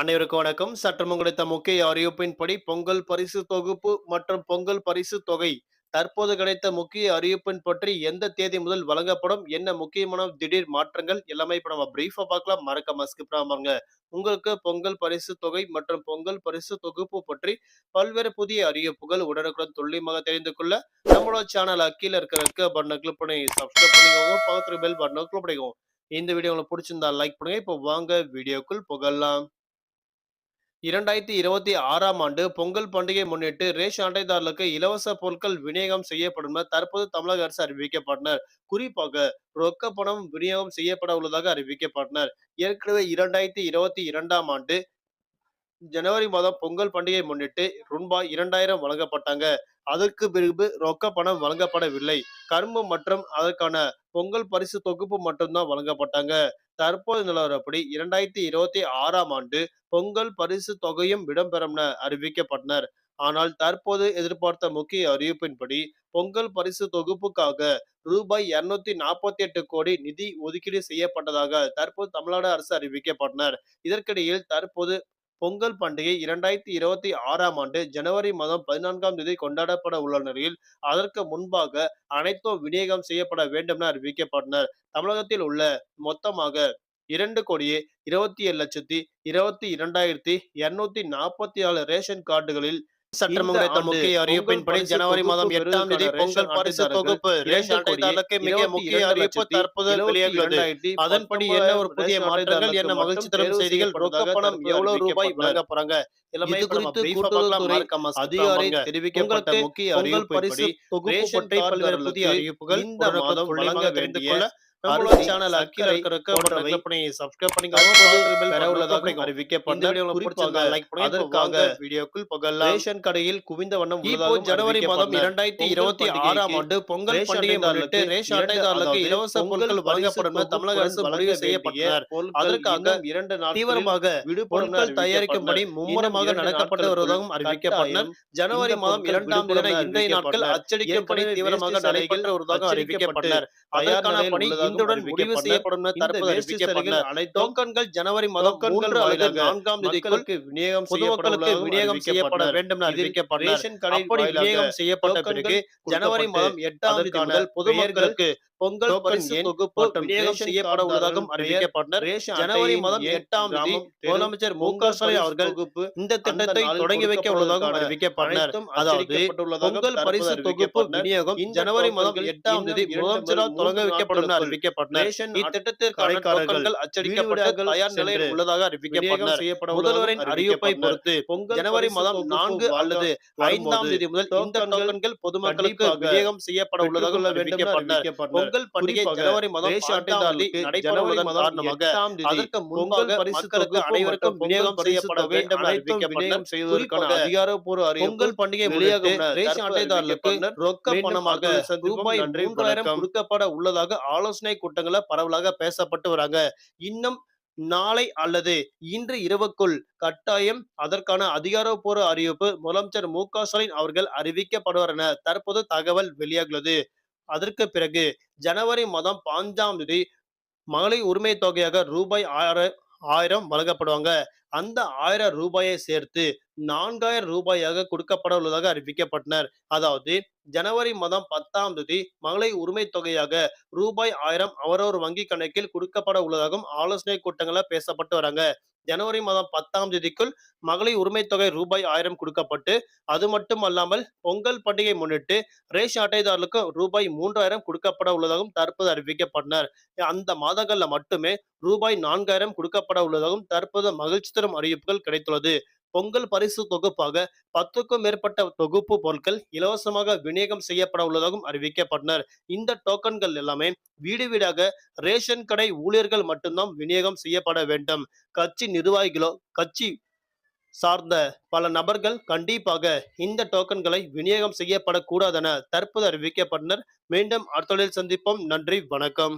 அனைவருக்கும் வணக்கம். சற்று கிடைத்த முக்கிய அறிவிப்பின்படி பொங்கல் பரிசு தொகுப்பு மற்றும் பொங்கல் பரிசு தொகை தற்போது கிடைத்த முக்கிய அறிவிப்பின் பற்றி எந்த தேதி முதல் வழங்கப்படும் என்ன முக்கியமான திடீர் மாற்றங்கள் எல்லாமே இப்ப நம்ம பிரீஃபா பார்க்கலாம். மறக்காம ஸ்கிப் பாருங்க. உங்களுக்கு பொங்கல் பரிசு தொகை மற்றும் பொங்கல் பரிசு தொகுப்பு பற்றி பல்வேறு புதிய அறிவிப்புகள் உடனுக்குடன் துல்லியமாக தெரிந்து கொள்ள நம்மளோட சேனல் கீழே இருக்கிற இருக்க பட்டனை கிளிக் பண்ணி சப்ஸ்கிரைப் பண்ணிக்கோங்க. பக்கத்துல பெல் பட்டனை கிளிக் பண்ணிக்கோங்க. இந்த வீடியோ உங்களுக்கு பிடிச்சிருந்தா லைக் பண்ணுங்க. இப்போ வாங்க வீடியோக்குள் புகழலாம் இரண்டாயிரத்தி இருபத்தி ஆறாம் ஆண்டு பொங்கல் பண்டிகை முன்னிட்டு ரேஷன் அட்டைதாரர்களுக்கு இலவச பொருட்கள் விநியோகம் செய்யப்படும் என தற்போது தமிழக அரசு அறிவிக்கப்பட்டனர். குறிப்பாக ரொக்க பணம் விநியோகம் செய்யப்பட உள்ளதாக அறிவிக்கப்பட்டனர். ஏற்கனவே இரண்டாயிரத்தி இருபத்தி இரண்டாம் ஆண்டு ஜனவரி மாதம் பொங்கல் பண்டிகை முன்னிட்டு ரூபாய் இரண்டாயிரம் வழங்கப்பட்டாங்க. அதற்கு பிறகு ரொக்க பணம் வழங்கப்படவில்லை. கரும்பு மற்றும் அதற்கான பொங்கல் பரிசு தொகுப்பு மட்டும்தான் வழங்கப்பட்டாங்க. தற்போது நிலவரப்படி இரண்டாயிரத்தி இருபத்தி ஆறாம் ஆண்டு பொங்கல் பரிசு தொகையும் இடம்பெறும் என அறிவிக்கப்பட்டனர். ஆனால் தற்போது எதிர்பார்த்த முக்கிய அறிவிப்பின்படி பொங்கல் பரிசு தொகுப்புக்காக ரூபாய் இருநூத்தி நாற்பத்தி எட்டு கோடி நிதி ஒதுக்கீடு செய்யப்பட்டதாக தற்போது தமிழ்நாடு அரசு அறிவிக்கப்பட்டனர். இதற்கிடையில் தற்போது பொங்கல் பண்டிகை இரண்டாயிரத்தி இருபத்தி ஆறாம் ஆண்டு ஜனவரி மாதம் பதினான்காம் தேதி கொண்டாடப்பட உள்ள நிலையில் அதற்கு முன்பாக அனைத்தும் விநியோகம் செய்யப்பட வேண்டும் என அறிவிக்கப்பட்டனர். தமிழகத்தில் உள்ள மொத்தமாக இரண்டு கோடியே இருபத்தி ஏழு லட்சத்தி இருபத்தி இரண்டாயிரத்தி இருநூத்தி நாற்பத்தி நாலு ரேஷன் கார்டுகளில் கிடைத்த முக்கிய அறிவிப்பின்படி ஜனவரி மாதம் எட்டாம் தேதி பொங்கல் பரிசு தொகுப்பு ரேஷன் அட்டைதாரர்களுக்கு மிக முக்கிய அறிவிப்பு தற்போது வெளியாகிறது. அதன்படி என்ன ஒரு புதிய மாற்றங்கள் என்ன மகிழ்ச்சி தரும் செய்திகள் ரொக்க பணம் எவ்வளவு ரூபாய் வழங்க போறாங்க? இது குறித்து கூட்டுறவுத்துறை அதிகாரி தெரிவிக்கப்பட்ட முக்கிய பொங்கல் அறிவிப்பு பரிசு தொகுப்பு ரேஷன் பல்வேறு புதிய அறிவிப்புகள் இந்த மாதம் வழங்க வேண்டிய நம்மளோட அரிசி, சேனல் அக்கீழ சர்க்கரை இருக்கிற போன்றவை பட்டனை சப்ஸ்கிரைப் பண்ணிக்கோங்க தற்போது பெற பெற உள்ளதாக உள்ளதாக அறிவிக்கப்பட்ட இந்த வீடியோல குறிப்பாக பிடிச்சிருந்தா லைக் பண்ணுங்க அதற்காக அதற்காக வீடியோக்குள் புகழலாம் ரேஷன் கடையில் குவிந்த வண்ணம் இப்போ உள்ளதாகவும் ஜனவரி மாதம் அறிவிக்கப்பட்டனர். இரண்டாயிரத்தி பொங்கல் இருபத்தி ஆறாம் பண்டிகைக்கு ஆண்டு பொங்கல் ரேஷன் பண்டிகை முன்னிட்டு அட்டைதாரர்களுக்கு ரேஷன் இரண்டு அட்டைதாரர்களுக்கு அதாவது இலவச பொங்கல் பொருட்கள் பரிசு வழங்கப்படும் என தமிழக அரசு முடிவு வேண்டிய அதற்காக இரண்டு தீவிரமாக பொருட்கள் தயாரிக்கும்படி. மும்முரமாக நாட்களுக்குள் வருவதாகவும் அறிவிக்கப்பட்டனர் ஜனவரி மாதம் இரண்டாம் தேதி இன்றைய நாட்கள். அச்சடிக்கப்படி ஏற்கனவே தீவிரமாக நடைபெற்று வருவதாக அறிவிக்கப்பட்டனர் அதற்கான பணி முடிவு. செய்யப்படும் டோக்கன்கள் ஜனவரி மாதம் மூன்று அல்லது நான்காம் விநியோகம் பொதுமக்களுக்கு விநியோகம் செய்யப்பட வேண்டும் என இதில் அறிவிக்கப்பட்டனர் ரேஷன் கடை விநியோகம் செய்யப்பட்ட பிறகு ஜனவரி மாதம் எட்டாம் தேதி முதல் பொதுமக்களுக்கு பொங்கல் பரிசு தொகுப்பு விநியோகம் செய்யப்பட உள்ளதாகவும் அறிவிக்கப்பட்டனர் ஜனவரி மாதம் எட்டாம் தேதி முதலமைச்சர் மு க ஸ்டாலின் அவர்கள் இந்த திட்டத்தை தொடங்கி வைக்க உள்ளதாகவும் அறிவிக்கப்பட்டனர் அதாவது பொங்கல் பரிசு தொகுப்பு. விநியோகம் ஜனவரி மாதம் எட்டாம் தேதி முதலமைச்சரால் முதல் தொடங்க வைக்கப்படும் அறிவிக்கப்பட்டனர் இத்திட்டத்திற்கான அச்சடிக்கப்பட்டு வீடு தயார் நிலையில் உள்ளதாக அறிவிக்கப்பட்டனர் முதல்வரின் அறிவிப்பை. பொறுத்து பொங்கல் ஜனவரி மாதம் நான்கு அல்லது ஐந்தாம் தேதி முதல் இந்த டோக்கன்கள் பொதுமக்களுக்கு விநியோகம் செய்யப்பட உள்ளதாக அறிவிக்கப்பட்டனர். பொங்கல் பண்டிகை ஜனவரி மாதம் அனைவருக்கும் விநியோகம் செய்யப்பட வேண்டும் விநியோகம் செய்வதற்கான அதிகாரப்பூர்வ அறிவிப்பு பொங்கல் பண்டிகை வெளியாகும் ரேஷன் அட்டைதாரர்களுக்கு. ரொக்க பணமாக. ரூபாய் மூன்றாயிரம். கொடுக்கப்பட உள்ளதாக ஆலோசனை கூட்டங்கள பரவலாக பேசப்பட்டு வராங்க இன்னும் நாளை அல்லது இன்று இரவுக்குள் கட்டாயம் அதற்கான அதிகாரப்பூர்வ அறிவிப்பு முதலமைச்சர் மு க ஸ்டாலின் அவர்கள் அறிவிக்கப்படுவார் என தற்போது தகவல் வெளியாகியுள்ளது அதற்கு பிறகு ஜனவரி மாதம் பாஞ்சாம் தேதி மகளிர் உரிமை தொகையாக ரூபாய் ஆறு ஆயிரம் வழங்கப்படுவாங்க. அந்த ஆயிரம் ரூபாயை சேர்த்து நான்காயிரம் ரூபாயாக கொடுக்கப்பட உள்ளதாக அறிவிக்கப்பட்டனர். அதாவது ஜனவரி மாதம் பத்தாம் தேதி மகளிர் உரிமை தொகையாக ரூபாய் ஆயிரம் அவரவர் வங்கி கணக்கில் கொடுக்கப்பட உள்ளதாகவும் ஆலோசனை கூட்டங்களில் பேசப்பட்டு வராங்க. ஜனவரி மாதம் பத்தாம் தேதிக்குள் மகளிர் உரிமை தொகை ரூபாய் ஆயிரம் கொடுக்கப்பட்டு அது மட்டும் அல்லாமல் பொங்கல் பண்டிகை முன்னிட்டு ரேஷன் அட்டைதாரர்களுக்கு ரூபாய் மூன்றாயிரம் கொடுக்கப்பட உள்ளதாகவும் தற்போது அறிவிக்கப்பட்டனர். அந்த மாதங்கள்ல மட்டுமே ரூபாய் நான்காயிரம் கொடுக்கப்பட உள்ளதாகவும் தற்போது மகிழ்ச்சி தரும் அறிவிப்புகள் கிடைத்துள்ளது. பொங்கல் பரிசு தொகுப்பாக பத்துக்கும் மேற்பட்ட தொகுப்பு பொருட்கள் இலவசமாக விநியோகம் செய்யப்பட உள்ளதாகவும் அறிவிக்கப்பட்டனர். இந்த டோக்கன்கள் எல்லாமே வீடு வீடாக ரேஷன் கடை ஊழியர்கள் மட்டும்தான் விநியோகம் செய்யப்பட வேண்டும். கட்சி நிர்வாகிகளோ கட்சி சார்ந்த பல நபர்கள் கண்டிப்பாக இந்த டோக்கன்களை விநியோகம் செய்யப்படக்கூடாதென தற்போது அறிவிக்கப்பட்டனர். மீண்டும் அடுத்த சந்திப்போம். நன்றி வணக்கம்.